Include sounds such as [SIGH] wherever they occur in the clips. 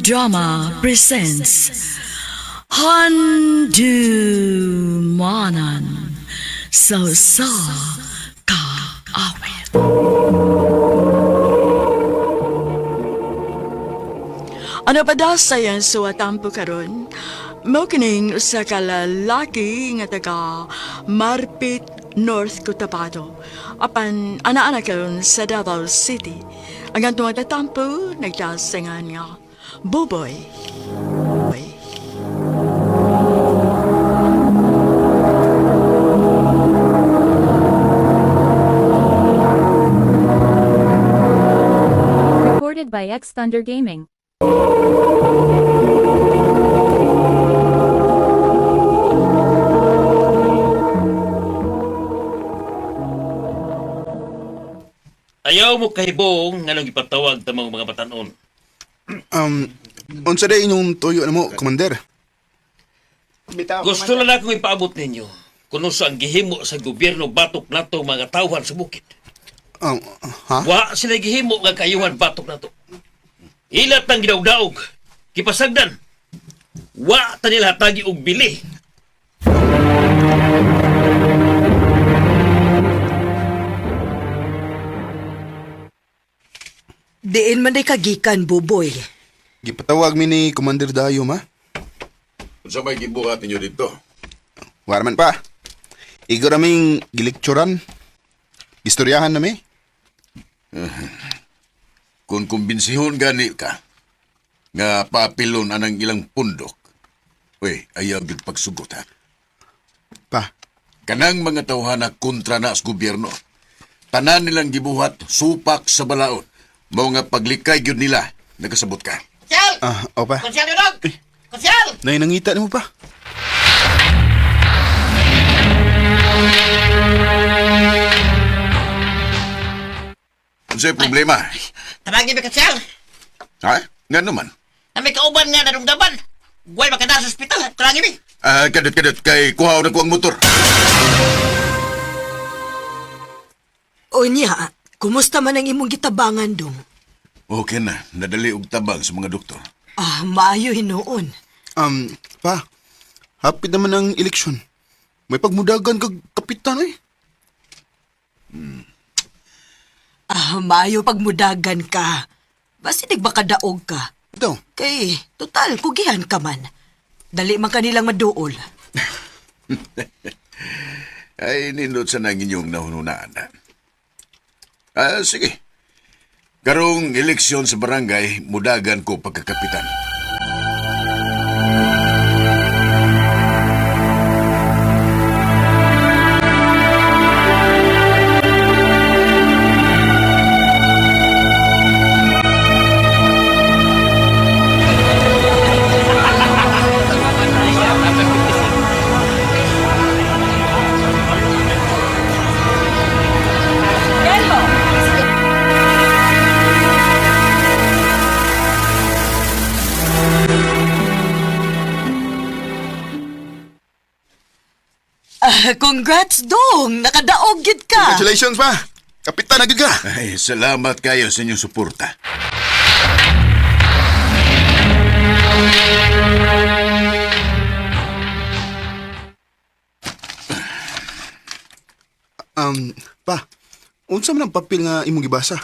Drama presents Handumanan So Sa Ka Awit Ano pa daw sayang suwatampo karon? Mao kining usa ka taga Marpit, North Cotabato. Apan ana-ana karon sa Davao City. Ang atong magtatampo nagdasingan nga Buboy. Boy. Recorded by X Thunder Gaming. Ayaw mo kahibong nga nang ipatawag ta mga mga batanon. Um, unsa day inyong tuyo na mo, Commander? Gusto lang akong ipaabot ninyo kung sa ang gihimo sa gobyerno batok nato mga tawhan sa bukid. Um, ha? Wa sila gihimo nga kayuhan batok nato. Ilat ang gidawdaog, kipasagdan. Wa ta nila hatagi og bili. Diin man day kagikan, buboy. Gipatawag mi ni Commander Dayo, ma? Unsa may gibuhat ninyo dito? Waraman pa. Igo raming gilikturan. Istoryahan na mi. Kung kumbensihon gani ka, nga papilon anang ilang pundok, we, ayaw gid pagsugot ha. Pa, Kanang mga tawhana kontra na sa gobyerno. Tanan nilang gibuhat, supak sa balaod. Mao nga paglikay gyud nila, nagasabot ka. Konsyal! ah, o pa. Konsyal yun, dog! Konsyal! Nay nangita mo pa. Unsay problema? Tabagin mo, konsyal! Ha? Nga naman. Na may kauban nga narumdaman. Huwag makadala sa ospital. Talangin mo. Ah, kadot-kadot kay kuhaw na ko ang motor. Unya, kumusta man ang imong gitabangan dong? Okay na, nadali og tabang sa mga doktor. Ah, maayo hinoon. Um, pa. Hapit naman ang eleksyon. May pagmudagan kag kapitan eh. Ah, maayo pagmudagan ka. Basi nagbakadaog ka. Ito, Kay, total, kugihan ka man. Dali man kanilang maduol. [LAUGHS] Ay, nindot sa nang inyong nahununaan na. Ah, sige. Karong eleksyon sa barangay, mudagan ko pagkakapitan. [LAUGHS] congrats dong! Nakadaog gid ka! congratulations pa. Kapitan na ka. Ay, salamat kayo sa inyong suporta. Um, pa. Unsa man ang papel nga imong gibasa?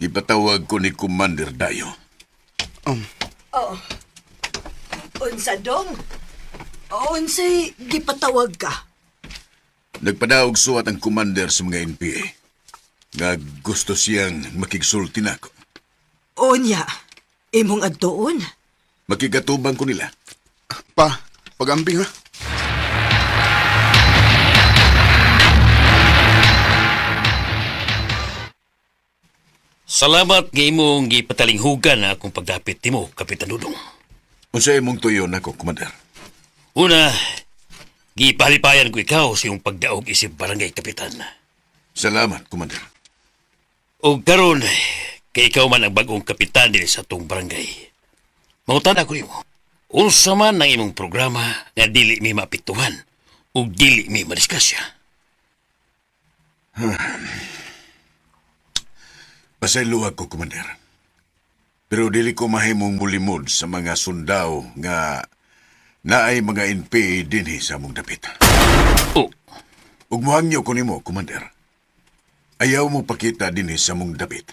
Ipatawag ko ni Commander Dayo. Um, Unsa dong? Unsay gipatawag ka? Nagpadaog suwat ang commander sa mga NPA. Nga gusto siyang makigsulti nako. Unya, imong adtuon? Makigatubang ko nila. pa, pag-amping ha. Salamat nga imong gipatalinghugan na akong pagdapit nimo, Kapitan Dudong. Unsa imong tuyo nako, Commander? Una, gipalipayan ko ikaw sa iyong pagdaog isip barangay kapitan. Salamat, Commander. O karon, kay ikaw man ang bagong kapitan din sa tong barangay. Mangutan ako nimo. Unsa man ang imong programa nga dili mi mapituhan o dili mi madiskasya. [SIGHS] Pasayluwag ko, Commander. Pero dili ko mahimong mulimod sa mga sundao nga naay mga NPA dinhi sa among dapit. Oh, Ug mohangyo ko nimo, Commander. Ayaw mo pakita dinhi sa among dapit.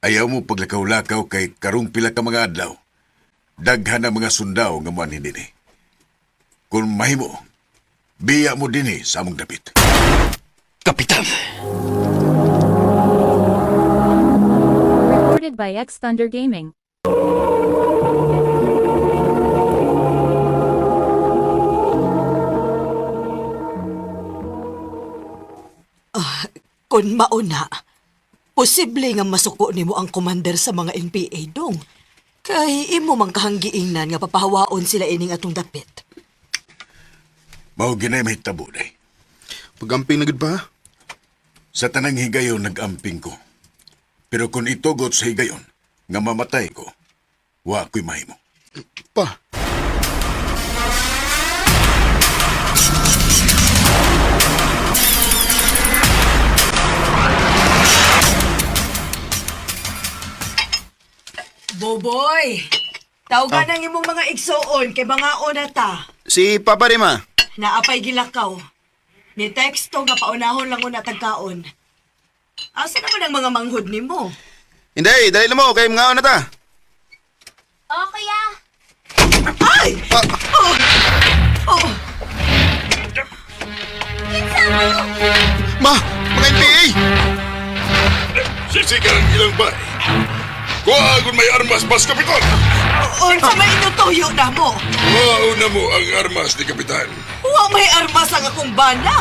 Ayaw mo paglakaw-lakaw kay karong pila ka mga adlaw. Daghan ang mga sundao nga muanhin dinhi. Kung mahimo, biya mo dinhi sa among dapit. Kapitan! Recorded by X Thunder Gaming. Kung mauna, posible nga masuko nimo ang commander sa mga NPA dong. Kay imo mang kahanggiingnan nga papahawaon sila ining atong dapit. Mao ginay mahitabo day. Pagamping na gid pa. Sa tanang higayon nag-amping ko. Pero kung itugot sa higayon, nga mamatay ko, wa ko'y mahimo. Pa, Boboy! Tawgan ang imong mga igsoon kay mga onata. si Papa Rima. Naapay gilakaw. Ni teksto nga paunahon lang una tagkaon. Asa naman ang mga manghod nimo? Hindi, dali na mo, kay mga na ta. Oo, kuya. Ay! Oh! Oh! Ma, mga NPA! Sisigan ang ilang bay. Kuhagon may armas, mas kapitan! Unsa may inutuyo na mo? Mauna mo ang armas ni kapitan. Wa may armas ang akong bana.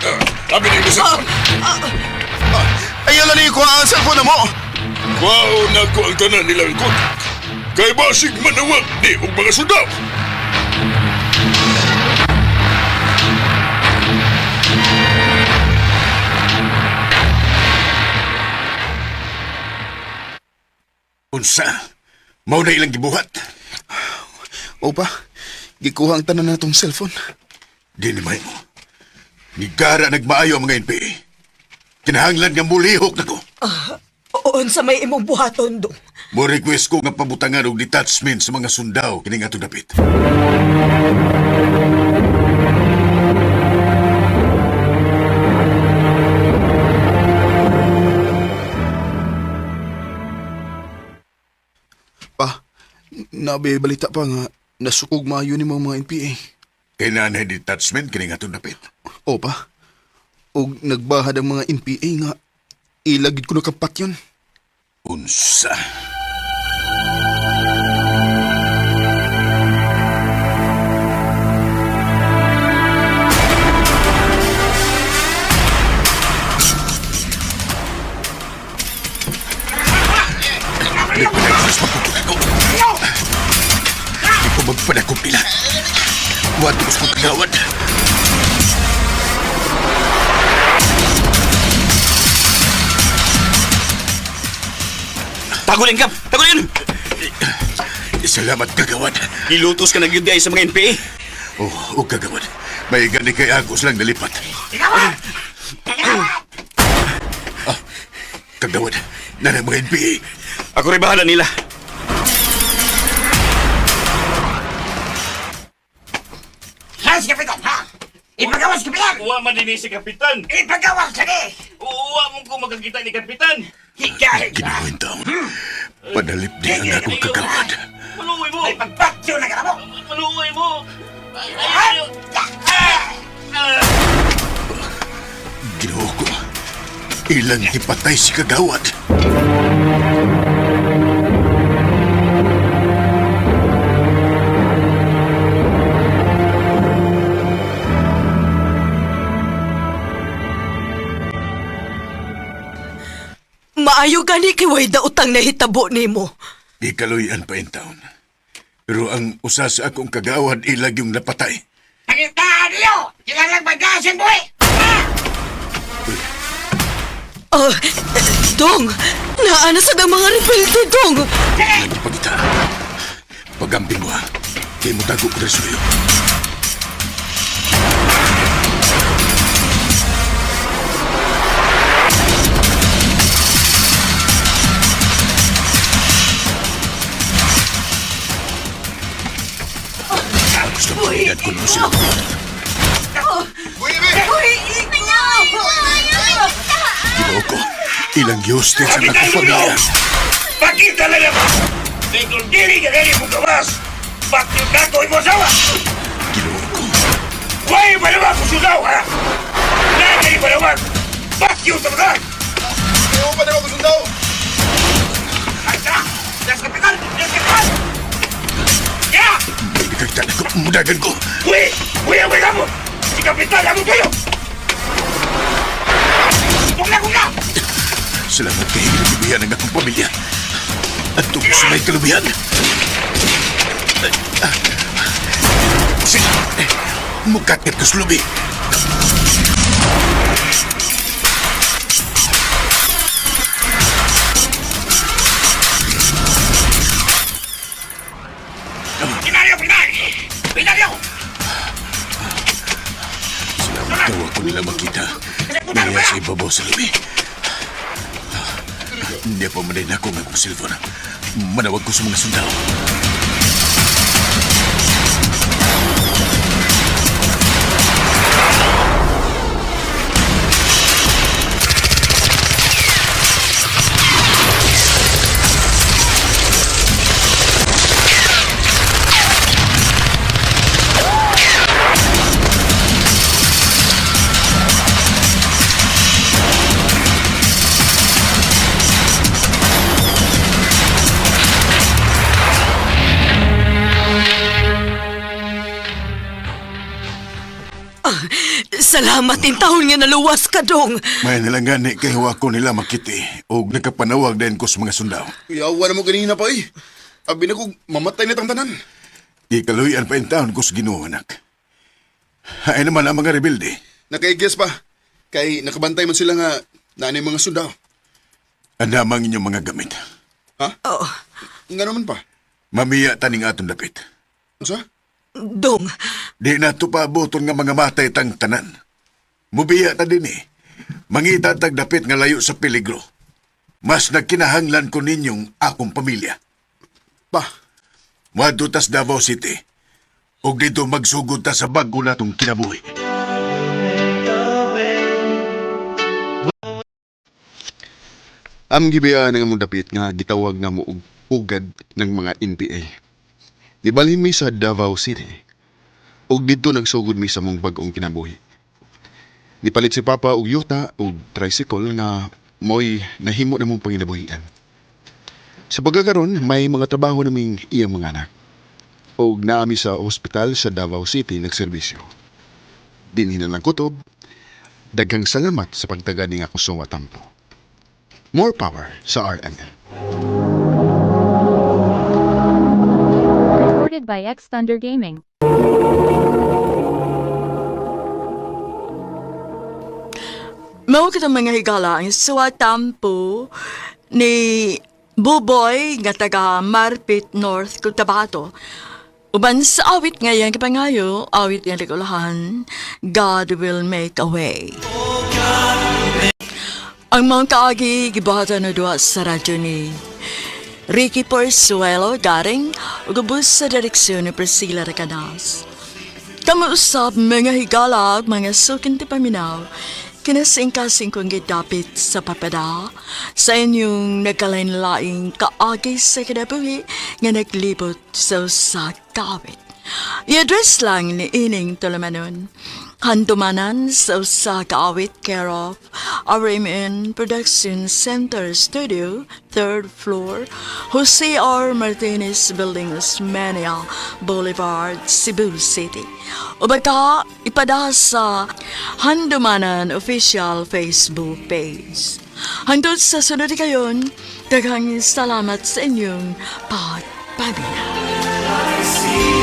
Ah, abi ni Ah, ah, Ayaw ni ko ang cellphone na mo. Mauna ko ang tanan nilang kontak. Kay basig manawag ni og mga sundao. Unsa? Mao na ilang gibuhat. O pa, gikuha ang tanan na tong cellphone. Di ni mo. Nigara nagmaayo ang mga NPA. Kinahanglan nga mulihok na ko. unsa may imong buhaton do? Mo request ko nga pabutangan og detachment sa mga sundao kining atong dapit. Nabi balita pa nga nasukog maayo ni mga NPA. Kay nanay detachment kining atong dapit. O pa, og nagbahad ang mga NPA nga ilagid ko na kapat yun. Unsa? Watos ko kagawad. Tagulin ka! Tagulin! Salamat kagawad. Ilutos ka na gyud sa mga NPA. Oh, oh kagawad. May gani kay Agos lang nalipat. Ah, kagawad. Nanay mga NPA. Ako rin bahala nila. Ipagawas, Kapitan! Uwa man din si Kapitan! Ipagawas ka ni! Uwa mo ko magkakita ni Kapitan! Higa, higa! Ginawin taon. Padalip di ang akong kagawad. Maluoy mo! Ay, pagpatyo na ka mo! Maluoy mo! Ay, ay, ay. Ginoo ko. Ilang ipatay si kagawad. Maayo gani kay way utang na hitabo nimo. Di kaluyan pa in taon. Pero ang usa sa akong kagawad ilag yung napatay. Pangitaan niyo! Kilalang magasin mo eh! Ah, dong, naana sa mga rebelde dong. Pagita. Pagamping mo ha. Kaya mo tago ko rin sa'yo. sila. Ginoo ko, ilang justice ang akong pamilya. Pakita lang ako! Kaya kung dili ka ganyan mong gawas, bakit ka ko mo sawa? Ginoo ko, Huwag malawag ko sugaw ha! Bakit yung tabagan? Mudagan ko. Uy! Uy, ang mga mo! Si kapitan, amo kayo! Kung na, kung na! Salamat kay hinibihan ng akong pamilya. At tungkol sa may kalubihan. Sige, mukakit ko sa lubi. Pinaryo, cellphone. Manawag ko sa mga sundalo. Salamat in taon nga naluwas ka dong. May nalangani kay ako nila makiti o nagkapanawag din ko sa mga sundalo. Yawa na mo ganina pa eh. Abi na ko, mamatay na tang tanan. Di kaluyan pa yung taon ko sa ginoo, anak. Ay naman ang mga rebelde. Nakaigess pa. Kay nakabantay man sila nga nanay mga sundao. Ang namang inyong mga gamit. Ha? Oh, Nga naman pa. Mamiya taning atong dapit. Ano sa? Dong, Di na to pabuton nga mga matay tang tanan. Mubiya ta din eh. Mangita tag dapit nga layo sa peligro. Mas nagkinahanglan ko ninyong akong pamilya. Pa, Madutas Davao City. Og dito magsugod ta sa bago natong kinabuhi. Am gibiyaan nga mong dapit nga gitawag nga mo ugad ng mga NPA. Di balhin mi sa Davao City. Og dito nagsugod mi sa mong bag-ong kinabuhi. Nipalit si Papa og yuta og tricycle nga mo'y nahimo na mong panginabuhian. Sa pagkakaroon, may mga trabaho naming iyang mga anak. Og naami sa ospital sa Davao City nagserbisyo. Dinhin na ng kutob, daghang salamat sa pagtaga ni nga kusong watampo. More power sa RNN. Recorded by X Thunder Gaming. Mao kita mga higala ang suwatampo ni Buboy nga taga Marpit North Cotabato. Uban sa awit ngayon kapangayo, awit nga likulahan, God will make a way. Ang mga kaagi gibata na duwa sa radyo ni Ricky Porzuelo garing ugubos sa direksyon ni Priscilla Recanas. Kamuusap mga higala mga sukin ti paminaw, kinasingkasing kong gidapit sa papada sa inyong nagkalain-laing kaagay sa kinabuhi nga naglibot sa usa kawit. I-address lang ni Ining Tolamanon. Handumanan sa usa kaawit care of RMN Production Center Studio, third floor, Jose R. Martinez Building, Osmania Boulevard, Cebu City. O baka ipada sa Handumanan Official Facebook page. Hangtod sa sunod kayon, daghang salamat sa inyong pagpabina.